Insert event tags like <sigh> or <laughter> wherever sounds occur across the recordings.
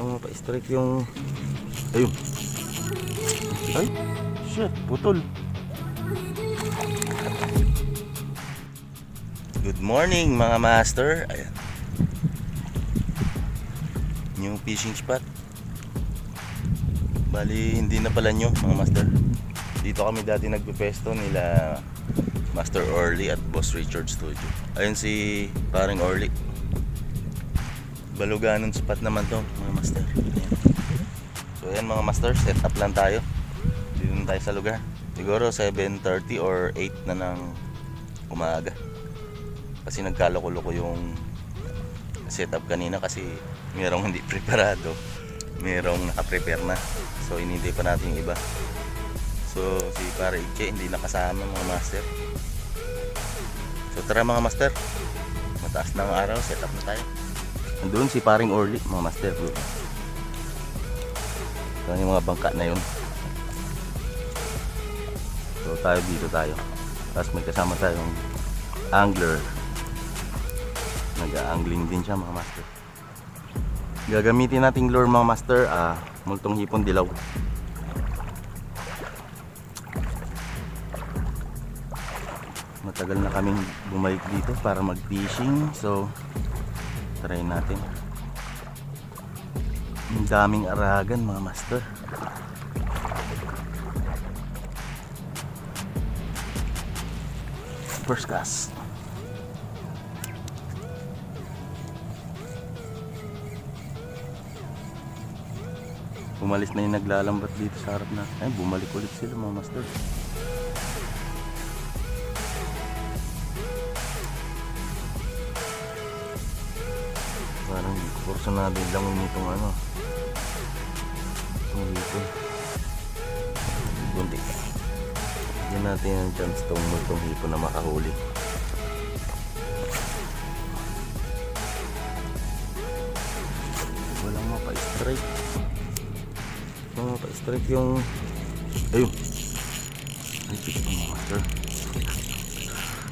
Mga pa-strike yung... Ayun. Ay, shit, putol. Good morning mga master. Ayan. New fishing spot. Bali, hindi na pala nyo mga master. Dito kami dati nagpipesto nila Master Orly at Boss Richard Studio. Ayun si paring Orly. Baluganon spot naman to mga master. So ayan mga master, set up lang tayo. Dito tayo sa lugar. Siguro 7.30 or 8 na ng umaga. Kasi nagkaloko-loko yung setup kanina kasi merong hindi preparado. Merong nakaprepare na. So inintay pa natin yung iba. So si Pare Iche hindi nakasama mga master. So tara mga master. Mataas na ang araw, set up na tayo. Nandun si paring Orly, mga master. Ito yung mga bangka na yun. So tayo dito tayo. Tapos may kasama tayong angler. Nag-angling din siya mga master. Gagamitin nating lure mga master, ah, multong hipon dilaw. Matagal na kaming bumalik dito para mag-fishing. So, try natin. Ang daming aragan mga master. First cast. Umalis na yung naglalambat dito sa harap na. Ay, bumalik ulit sila mga master. Kursunado lang nitong ano. Hipon. Bunti. Bigyan natin ang chance tong multong hipon na makahuli. Walang mapa-strike. Walang mapa-strike yung... Ayun. Ay, chicken mga master.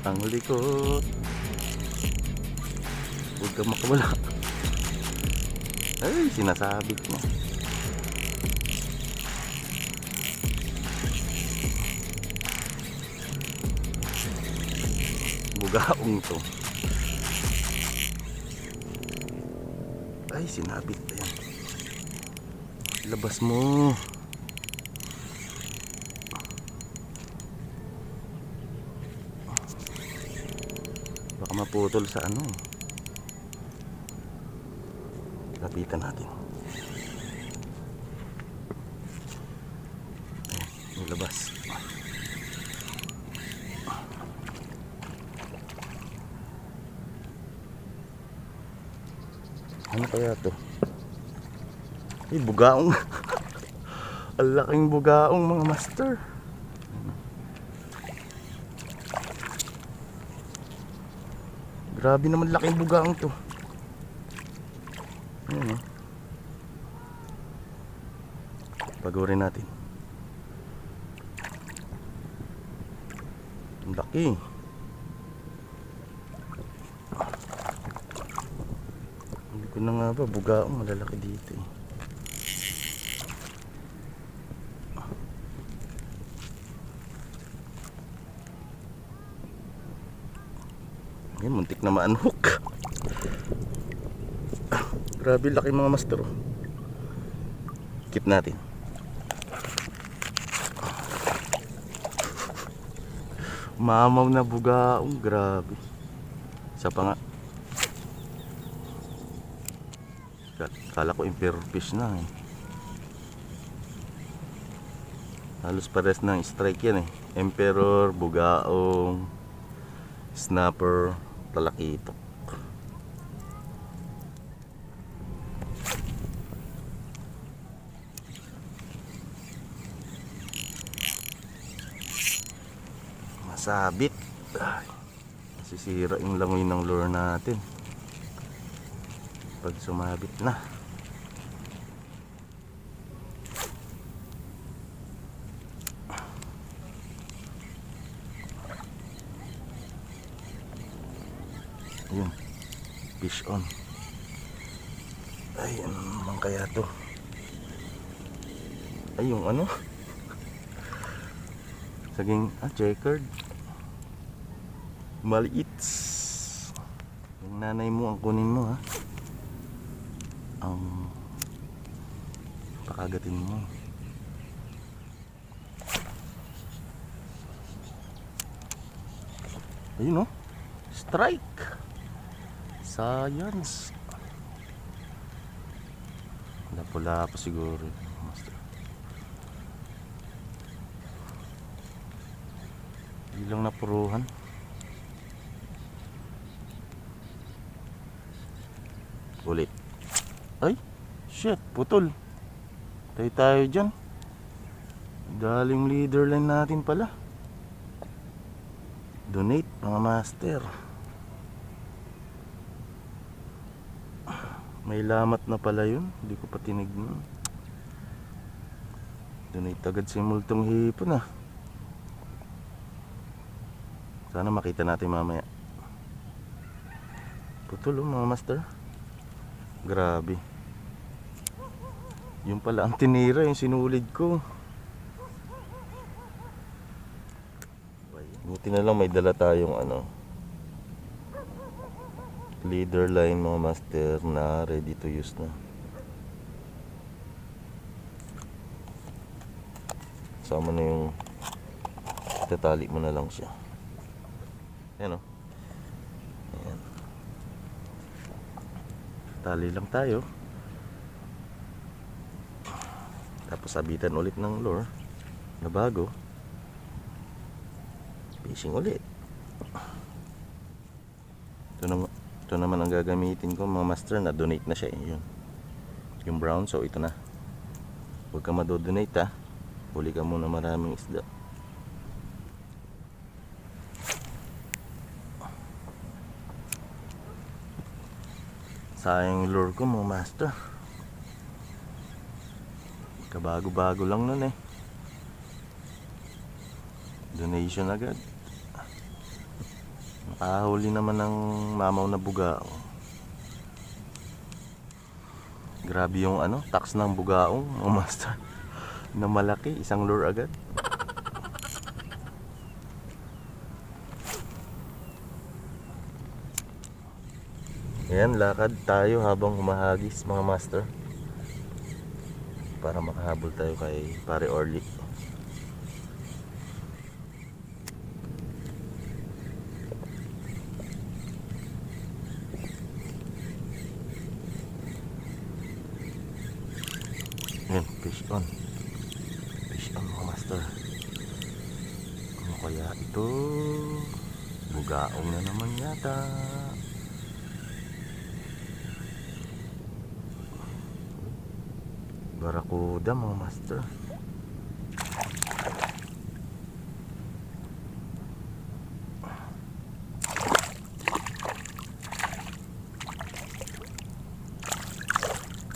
Ang likod. Huwag ka makawala. Ay, sinasabit mo. Bugaong to. Ay, sinabit na yan. Labas mo. Baka maputol sa ano. Lapitan natin. Ayan, labas. Ano kaya to? Ay, bugaong. <laughs> Ang laking bugaong mga master. Grabe naman laking bugaong to. Ayan oh. Pagurin natin. Ang laki. Hindi ko na nga ba, bugaong malalaki dito eh. Ayan, muntik na ma-unhook. Grabe laki mga master. oh. Keep natin. Mamaw na bugaong, grabe. Isa pa nga. Kal- Kala ko emperor fish na eh. Halos pares ng strike yan eh. Emperor, bugaong, snapper, talakitok. Masabit. Ay, Sisira yung langoy ng lure natin. Pag sumabit na. Ayun. Fish on. Ay, ano naman kaya to? Ay, yung ano? <laughs> Saging, ah, checkered. Maliit. Yung nanay mo, ang kunin mo, ha? Ang pakagatin mo. Ayun, oh. Strike. Science. Napula pa siguro. Master. Hindi lang napuruhan. Ulit. Ay, shit, putol. Tayo tayo dyan. Galing leader line natin pala. Donate mga master. May lamat na pala yun. Hindi ko pa tinignan. Donate agad si multong hipon ah. Sana makita natin mamaya. Putol oh, mga master. Grabe. Yung pala ang tinira, yung sinulid ko. Buti na lang may dala tayong ano leader line mga master na ready to use na. Sama na yung tatali mo na lang siya. Ayan o. Tali lang tayo. Tapos sabitan ulit ng lure na bago. Fishing ulit. Ito naman, ito naman ang gagamitin ko mga master na donate na siya eh, yun. Yung brown so ito na. Huwag ka madodonate ha. Huli ka muna maraming isda. Sayang lure ko mga master. Kabago-bago lang nun eh. Donation agad. Nakahuli naman ng mamaw na bugaong. Grabe yung ano, tax ng bugaong, mga master. <laughs> Na malaki, isang lure agad. Ayan, lakad tayo habang humahagis mga master. Para makahabol tayo kay pare Orly. Yan, fish on. Fish on mga master. Ano kaya ito? Bugaong na naman yata. Barakuda mga master.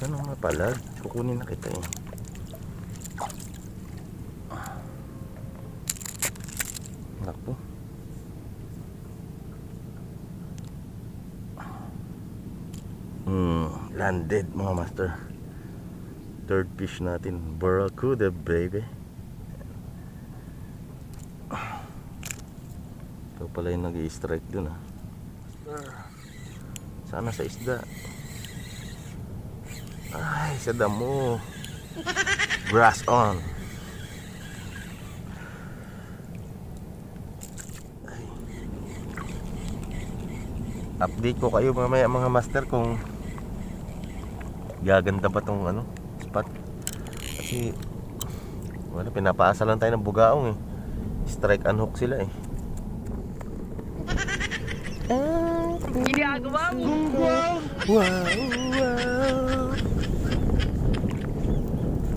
Ano nga pala? Kukunin na kita eh. Naku. Hmm, landed mga master. Third fish natin, Barracuda baby. Ito pala yung nag-i-strike dun ah. Sana sa isda. Ay, sa damo. Brass on. Ay. Update ko kayo mamaya mga master kung gaganda ba tong ano, spot. Kasi wala pinapaasa lang tayo ng bugaong eh. Strike and hook sila eh. Ginagawa mo. Wow, wow.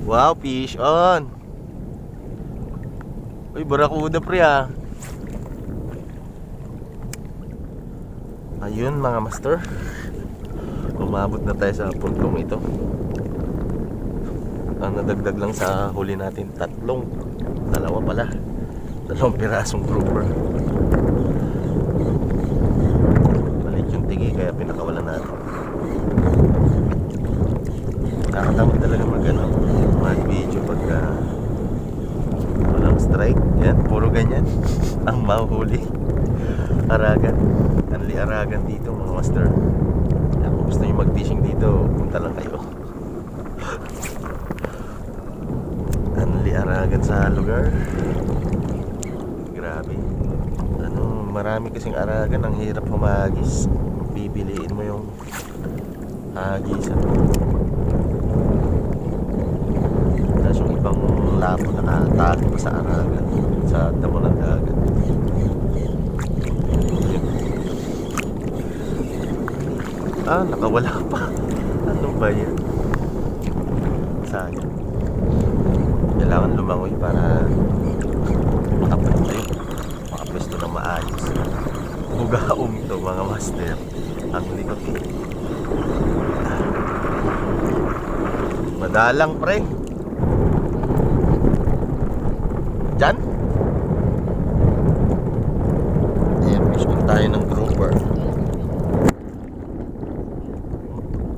Wow, fish on. Uy, barakuda pre ah. Ayun mga master. Umabot na tayo sa puntong ito. Ang nadagdag lang sa huli natin, tatlong. Dalawa pala. Dalawang pirasong grouper. Balik yung tigi kaya pinakawalan natin. Nakatamad talaga mag ano, mag video pagka walang strike. Yan, puro ganyan. <laughs> Ang mahuhuli. Aragan. Anli aragan dito mga master. Kung gusto nyo mag-fishing dito, punta lang kayo. Anli aragan sa lugar. Grabe. Ano, marami kasing aragan ang hirap humagis. Bibiliin mo yung hagisan. Tapos yung ibang lapo nakatago pa sa aragan. Sa damo ng dagat. Ah, nakawala pa. Ano ba yan? Sayang. Kailangan lumangoy para makapunta tayo. Makapwesto ng maayos. Bugaong to mga master. Ang likot eh. Madalang pre. Diyan? Ayan, fishing tayo ng grouper.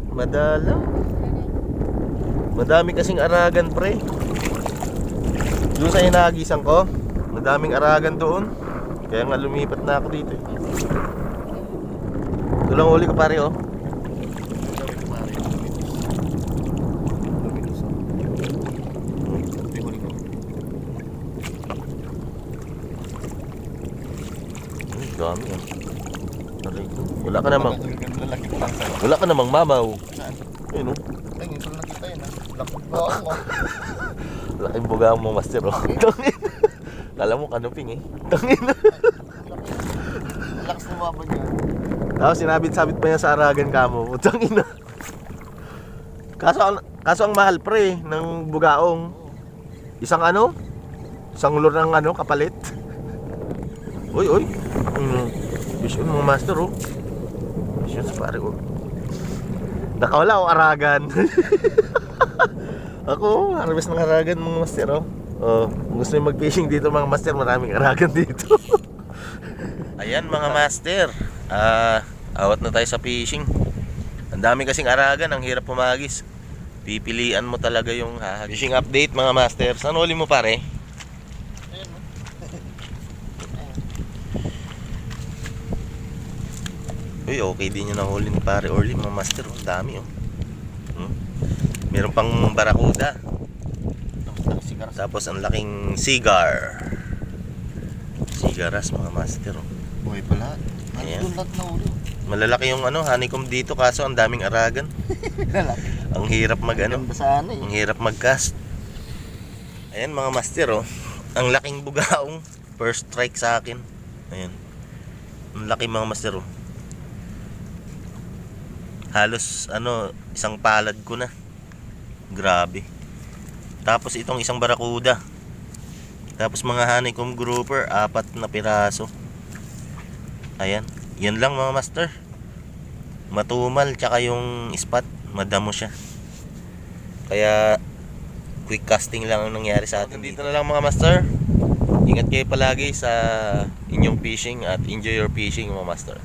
Madalang. Madami kasing aragan pre. Doon sa hinagisan ko, madaming aragan doon. Kaya nga lumipat na ako dito. eh. Tulang uli ko pare oh. Dami ah. Wala ka namang, lang wala ka namang mamaw. Ayun oh. Ay, ngayon ko lang nakita yun ha. Lakot pa ako. <laughs> Laking buga mo master oh. Tangin. Kala mo kanuping eh. Tangin. Ang <laughs> lakas lumabon niya. Tapos sinabit-sabit pa niya sa aragan kamo. Utang ina. Kaso, ang- kaso ang mahal pre ng bugaong. Isang ano? Isang lure ng ano kapalit. Uy, uy. Ano? Fish on mga master oh. Fish on sa pare oh. Nakawala o aragan. <laughs> Ako, harvest ng aragan mga master oh. Oh, gusto niyo mag-fishing dito mga master, maraming aragan dito. <laughs> Ayan mga master. Ah, awat na tayo sa fishing. Ang dami kasing aragan, ang hirap pumagis. Pipilian mo talaga yung hahag. Fishing update mga master. Saan huli mo pare? Uy, okay din yung nahuli ni pare Orly mga master. Ang dami oh. Meron pang barakuda. Sigaras. Tapos ang laking cigar. Cigaras mga master. oh. Buhay pa lahat. Ayan. Malalaki yung ano, honeycomb dito kaso ang daming aragan. <laughs> Ang hirap mag ano, eh. Ang hirap mag-cast. Ayan mga master oh. Ang laking bugaong. First strike sa akin. Ayan. Ang laki mga master oh. Halos ano, isang palad ko na. Grabe. Tapos itong isang barakuda. Tapos mga honeycomb grouper, apat na piraso. Ayan. Yan lang mga master. Matumal tsaka yung spot, madamo siya. Kaya quick casting lang ang nangyari sa atin dito na lang mga master. Ingat kayo palagi sa inyong fishing at enjoy your fishing mga master.